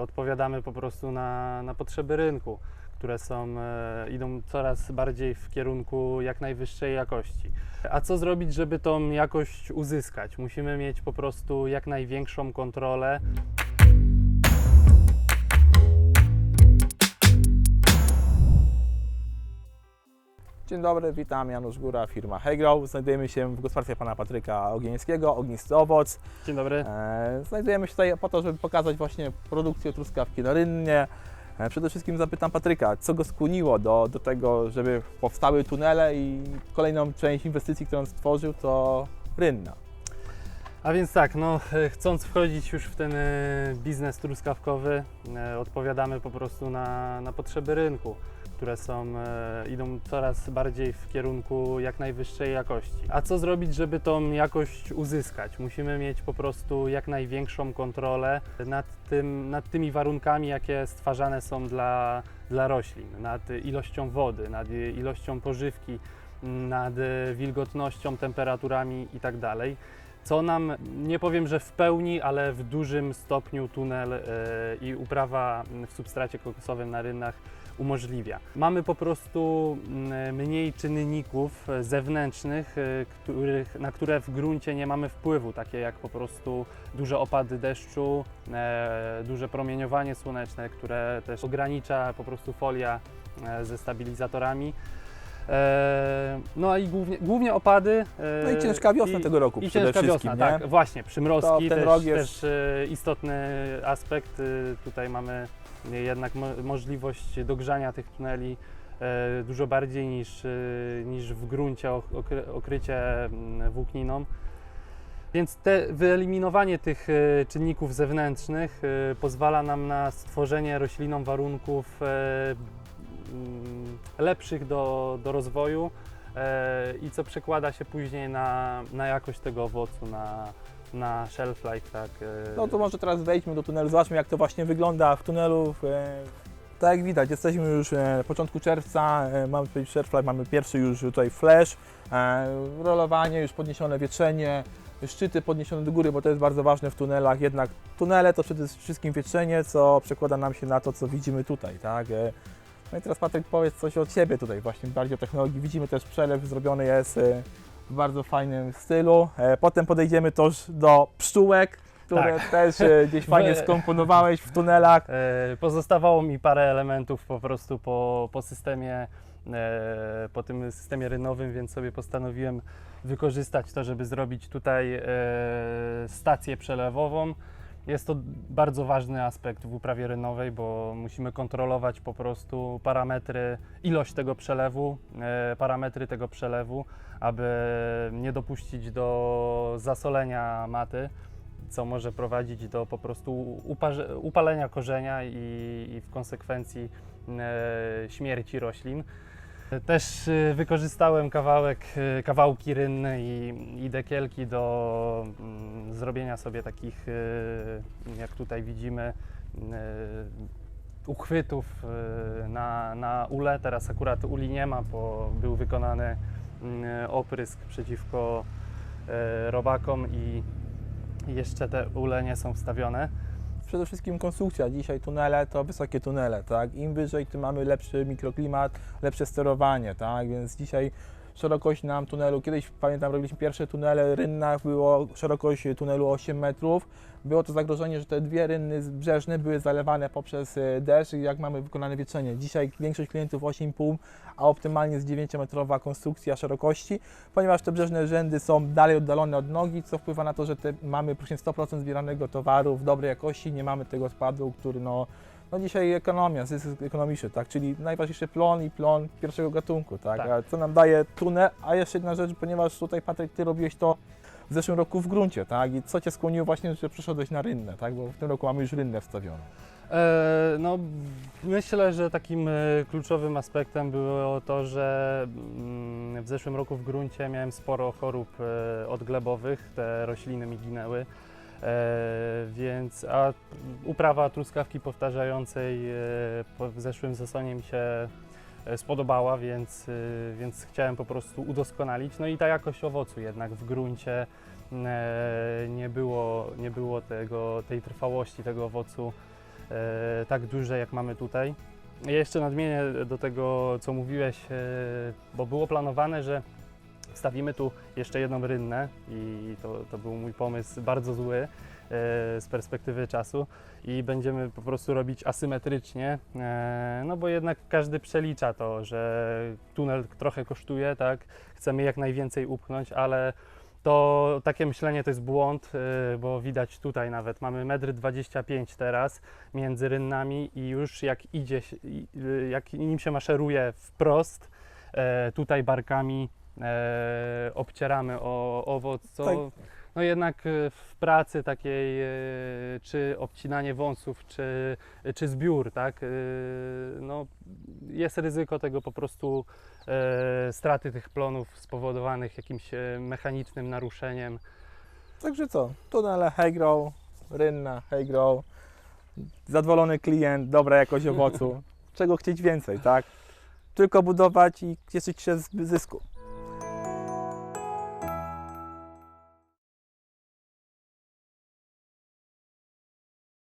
Odpowiadamy po prostu na, na potrzeby rynku, które są, e, idą coraz bardziej w kierunku jak najwyższej jakości. A co zrobić, żeby tą jakość uzyskać? Musimy mieć po prostu jak największą kontrolę Dzień dobry, witam, Janusz Góra, firma Hegrow. Znajdujemy się w gospodarstwie pana Patryka Ogieńskiego, Ognisty Owoc. Dzień dobry. E, Znajdujemy się tutaj po to, żeby pokazać właśnie produkcję truskawki na rynnie. E, Przede wszystkim zapytam Patryka, co go skłoniło do, do tego, żeby powstały tunele i kolejną część inwestycji, którą stworzył, to rynna. A więc tak, no, e, chcąc wchodzić już w ten e, biznes truskawkowy, e, odpowiadamy po prostu na, na potrzeby rynku, które są, idą coraz bardziej w kierunku jak najwyższej jakości. A co zrobić, żeby tą jakość uzyskać? Musimy mieć po prostu jak największą kontrolę nad, tym, nad tymi warunkami, jakie stwarzane są dla, dla roślin, nad ilością wody, nad ilością pożywki, nad wilgotnością, temperaturami itd co nam, nie powiem, że w pełni, ale w dużym stopniu tunel e, i uprawa w substracie kokosowym na rynnach umożliwia. Mamy po prostu mm, mniej czynników e, zewnętrznych, e, których, na które w gruncie nie mamy wpływu, takie jak po prostu duże opady deszczu, e, duże promieniowanie słoneczne, które też ogranicza po prostu folia e, ze stabilizatorami. E, No i głównie, głównie opady. e, No i ciężka wiosna i- tego roku i przede ciężka wszystkim, wiosna, nie? tak, właśnie, To przymrozki też, rok jest- też e, istotny aspekt. Tutaj mamy jednak mo możliwość dogrzania tych tuneli dużo bardziej niż, niż w gruncie ok- okry okrycie mm, włókniną. Więc te, wyeliminowanie tych czynników zewnętrznych pozwala nam na stworzenie roślinom warunków lepszych do, do rozwoju e, i co przekłada się później na, na jakość tego owocu, na, na shelf life, tak. e, No to może teraz wejdźmy do tunelu, zobaczmy jak to właśnie wygląda w tunelu. E, Tak jak widać, jesteśmy już na początku czerwca, mamy tutaj Sherfly, mamy pierwszy już tutaj flash, rolowanie, już podniesione wietrzenie, szczyty podniesione do góry, bo to jest bardzo ważne w tunelach, jednak tunele to przede wszystkim wietrzenie, co przekłada nam się na to, co widzimy tutaj, tak. No i teraz Patryk powiedz coś od siebie tutaj właśnie, bardziej o technologii. Widzimy też przelew zrobiony jest e, w bardzo fajnym stylu. E, Potem podejdziemy też do pszczółek, które Tak. też e, gdzieś fajnie skomponowałeś w tunelach. E, Pozostawało mi parę elementów po prostu po, po systemie, e, po tym systemie rynowym, więc sobie postanowiłem wykorzystać to, żeby zrobić tutaj stację przelewową. Jest to bardzo ważny aspekt w uprawie rynowej, bo musimy kontrolować po prostu parametry, ilość tego przelewu, e, parametry tego przelewu, aby nie dopuścić do zasolenia maty co może prowadzić do po prostu upalenia korzenia i, i w konsekwencji e, śmierci roślin. Też e, wykorzystałem kawałek, e, kawałki rynne i, i dekielki do mm, zrobienia sobie takich, e, jak tutaj widzimy, uchwytów na, na ule. Teraz akurat uli nie ma, bo był wykonany oprysk przeciwko robakom i jeszcze te ule nie są wstawione. Przede wszystkim konstrukcja. Dzisiaj tunele to wysokie tunele, tak? Im wyżej, tym mamy lepszy mikroklimat, lepsze sterowanie, tak? Więc dzisiaj szerokość nam tunelu, kiedyś pamiętam robiliśmy pierwsze tunele, rynnach było szerokość tunelu 8 metrów. Było to zagrożenie, że te dwie rynny brzeżne były zalewane poprzez e, deszcz, jak mamy wykonane wietrzenie. Dzisiaj większość klientów 8,5, a optymalnie jest 9-metrowa konstrukcja szerokości, ponieważ te brzeżne rzędy są dalej oddalone od nogi, co wpływa na to, że mamy praktycznie 100% zbieranego towaru w dobrej jakości, nie mamy tego spadu, który no, no dzisiaj ekonomia, zysk ekonomiczny, tak, czyli najważniejszy plon i plon pierwszego gatunku, tak, Tak. a co nam daje tunel, a jeszcze jedna rzecz, ponieważ tutaj Patryk, Ty robiłeś to w zeszłym roku w gruncie, tak, i co Cię skłoniło właśnie, że przeszedłeś na rynnę, tak, bo w tym roku mamy już rynnę wstawioną. E, no, myślę, że takim e, kluczowym aspektem było to, że mm, w zeszłym roku w gruncie miałem sporo chorób e, odglebowych, te rośliny mi ginęły. E, więc a uprawa truskawki powtarzającej e, w zeszłym sezonie mi się e, spodobała, więc, więc chciałem po prostu udoskonalić. No i ta jakość owocu jednak w gruncie nie było, nie było tego, tej trwałości tego owocu tak duże jak mamy tutaj. Ja jeszcze nadmienię do tego, co mówiłeś, bo było planowane, że wstawimy tu jeszcze jedną rynnę i to, to był mój pomysł bardzo zły e, z perspektywy czasu i będziemy po prostu robić asymetrycznie, e, no bo jednak każdy przelicza to, że tunel trochę kosztuje, tak, chcemy jak najwięcej upchnąć, ale to takie myślenie to jest błąd, e, bo widać tutaj nawet. Mamy 1,25 m teraz między rynnami i już jak idzie, jak nim się maszeruje wprost, tutaj barkami e, obcieramy o owoc, co Tak. no jednak e, w pracy takiej, e, czy obcinanie wąsów, czy, czy zbiór, tak, e, no jest ryzyko tego po prostu e, straty tych plonów spowodowanych jakimś e, mechanicznym naruszeniem. Także co, tunele Heygrow, rynna Heygrow, zadowolony klient, dobra jakość owocu. Czego chcieć więcej, tak? Tylko budować i cieszyć się z zysku.